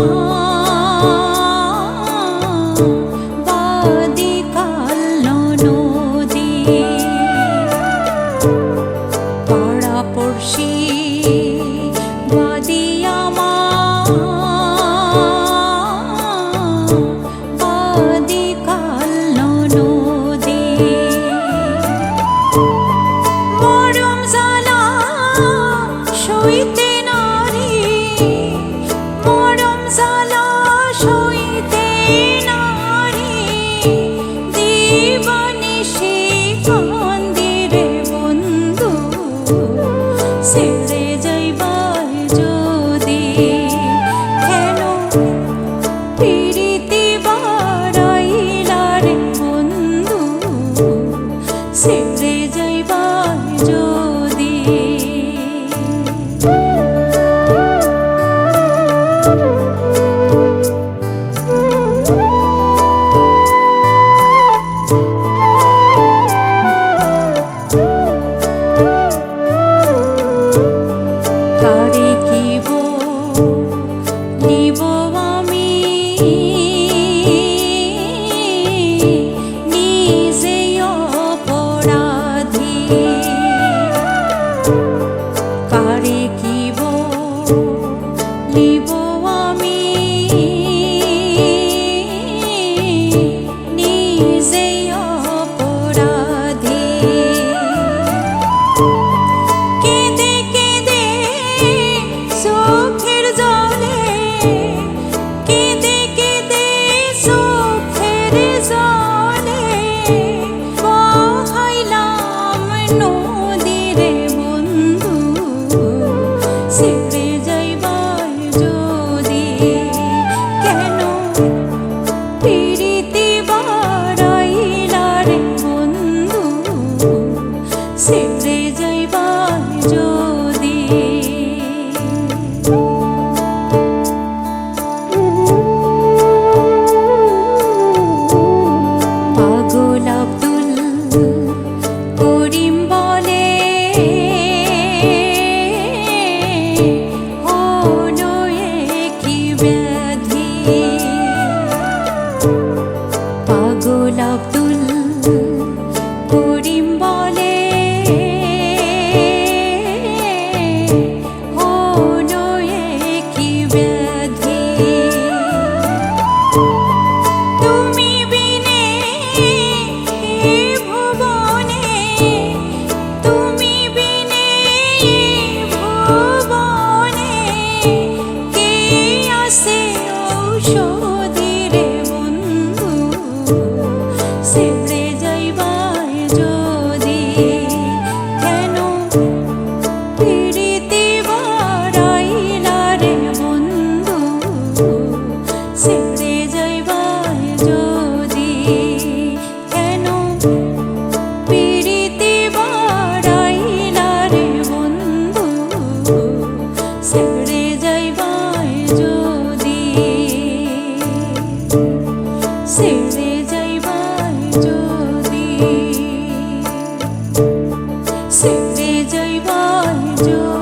哦。পিরিতি বাড়াইলার বন্ধু ছেড়ে still ছেড়ে যাইবার যদি। ছেড়ে যাইবার যদি।